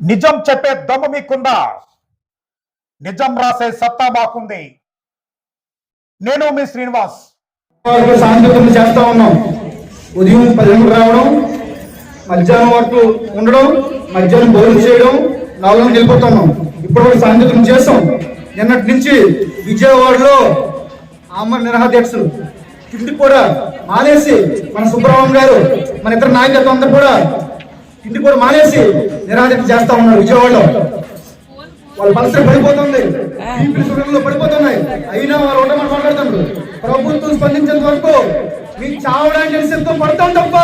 నిజం చెప్పే దమ్ము మీకుందా? నిజం రాసే సత్తా మాకుంది. నేను మీ శ్రీనివాస్. వరకు చేస్తా ఉన్నాం. ఉదయం పది రావడం మధ్యాహ్నం వరకు ఉండడం మధ్యాహ్నం భోజనం చేయడం నాలుగు వెళ్ళిపోతున్నాం ఇప్పుడు వరకు చేస్తాం. నిన్నటి నుంచి విజయవాడలో ఆమర నిరహాధ్యక్షులు తిండి కూడా మానేసి మన సుబ్రహ్మణ్యం గారు మన ఇతర నాయకత్వం అందరూ కూడా ఇంటికి కూడా మానేసి నిరాధ్యక్ష చేస్తా ఉన్నారు విజయవాడలో. వాళ్ళ పరిస్థితి పడిపోతుంది. పీపుల్స్ పడిపోతున్నాయి. అయినా వాళ్ళు ఉండమని మాట మాట్లాడుతున్నారు. ప్రభుత్వం స్పందించేంత వరకు మీకు చావడానికి తెలిసి పడతాం తప్ప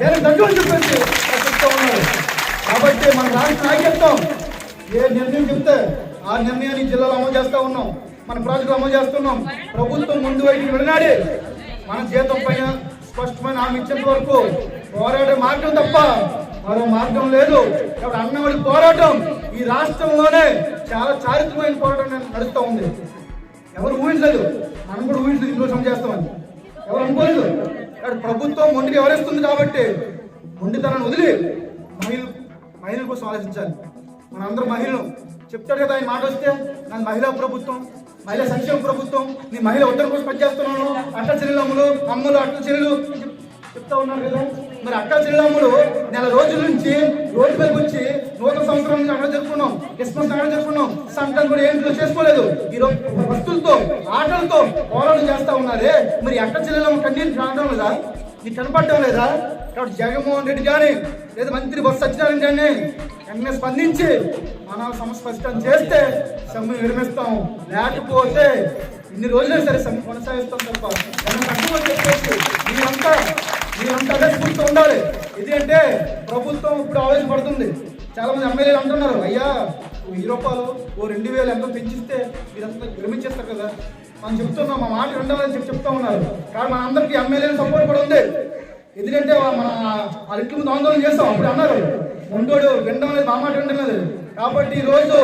వేరే దగ్గర అని చెప్పేసి చెప్తా ఉన్నారు. కాబట్టి మన రాష్ట్ర నాయకత్వం ఏ నిర్ణయం చెప్తే ఆ నిర్ణయాన్ని జిల్లాలో అమలు చేస్తా ఉన్నాం. మన ప్రాజెక్టులు అమలు చేస్తున్నాం. ప్రభుత్వం ముందు వైపు విడనాడి మన జీతం పైన స్పష్టమైన హామీ ఇచ్చేంత వరకు పోరాడే మార్గం తప్ప మరో మార్గం లేదు. కాబట్టి అన్నవాడి పోరాటం ఈ రాష్ట్రంలోనే చాలా చారిత్రమైన పోరాటం నడుస్తూ ఉంది. ఎవరు ఊహించలేదు. మనం కూడా ఊహించలేదు ఇంట్లో సమ చేస్తామని. ఎవరు అనుకోలేదు. కాబట్టి ప్రభుత్వం మొండికి ఎవరేస్తుంది కాబట్టి మొండితనాన్ని వదిలి మహిళలు మహిళల కోసం ఆలోచించాలి మనందరం మహిళలు. చెప్తాడు కదా ఆయన మాట వస్తే నన్ను మహిళా ప్రభుత్వం మహిళా సంక్షేమ ప్రభుత్వం నీ మహిళ ఉత్తర కోసం పనిచేస్తున్నాను. అట్ట చెల్లెలమ్మలు అమ్మలు అట్ట చెల్లెలు చెప్తా ఉన్నారు కదా. మరి అక్క చెల్లెమ్మలు నెల రోజుల నుంచి రోడ్డు పైకి వచ్చి నూతన సంవత్సరం నుంచి అక్కడ జరుపుకున్నాం. క్రిస్మస్ అక్కడ జరుపుకున్నాం. సంక్రాంతి కూడా ఏం చేసుకోలేదు. ఈ రోజు వస్తువులతో ఆటలతో పోరాటం చేస్తా ఉన్నారే. మరి అక్క చెల్లెలమ్మ కన్నీరు రావడం లేదా? నీకు కనపడటం లేదా? కాబట్టి జగన్మోహన్ రెడ్డి కానీ లేదా మంత్రి బొత్స సత్యనారాయణ కానీ వెంటనే స్పందించి మన సమస్య స్పష్టం చేస్తే సమ్మె విరమిస్తాం. లేకపోతే ఇన్ని రోజులే సరే సమ్మె కొనసాగిస్తాం తప్ప దానికి అర్థమని చెప్పేసి మీరంతా మీరంతా అదే ఉండాలి. ఇది అంటే ప్రభుత్వం ఇప్పుడు ఆలోచనపడుతుంది చాలా మంది ఎమ్మెల్యేలు అంటున్నారు అయ్యా ఈ వెయ్యి రూపాయలు ఓ రెండు వేలు ఎంతో పెంచిస్తే మీరంతా విరమించేస్తారు కదా. మనం చెప్తున్నాం మా మాట ఉండాలని చెప్పి చెప్తా ఉన్నారు. కానీ మన అందరికీ ఎమ్మెల్యేలు సపోర్ట్ కూడా ఉంది. ఎందుకంటే మన వాళ్ళ ఇంటి ముందు ఆందోళన చేస్తాం. అప్పుడు అన్నారు మొండోడు వినడం లేదు మా మాట వినడం లేదు. కాబట్టి ఈరోజు రోజు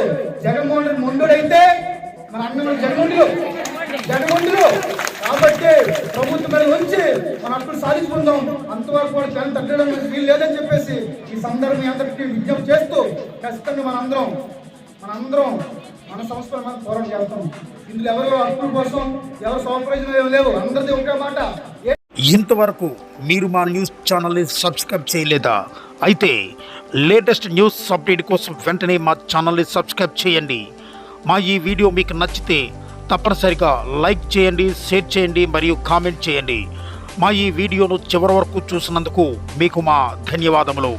జగన్మోహన్ రెడ్డి మొండోడు అయితే మన అన్న జగన్మోహన్ జగన్మోహన్ ప్రభుత్వం మన హక్కులు సాధించుకుందాం. అంతవరకు కూడా జనం తగ్గడం వీలు లేదని చెప్పేసి ఈ సందర్భం అందరికీ విజ్ఞప్తి చేస్తూ ఖచ్చితంగా మనందరం మనందరం మన సంస్థలు మనం పోరాటం చేస్తాం. ఇందులో ఎవరు హక్కుల కోసం ఎవరు స్వప్రయోజనం లేవు. అందరిది ఒకే మాట. ఇంతవరకు మీరు మా న్యూస్ ఛానల్ని సబ్స్క్రైబ్ చేయలేదా? అయితే లేటెస్ట్ న్యూస్ అప్డేట్ కోసం వెంటనే మా ఛానల్ని సబ్స్క్రైబ్ చేయండి. మా ఈ వీడియో మీకు నచ్చితే తప్పనిసరిగా లైక్ చేయండి షేర్ చేయండి మరియు కామెంట్ చేయండి. మా ఈ వీడియోను చివరి వరకు చూసినందుకు మీకు మా ధన్యవాదములు.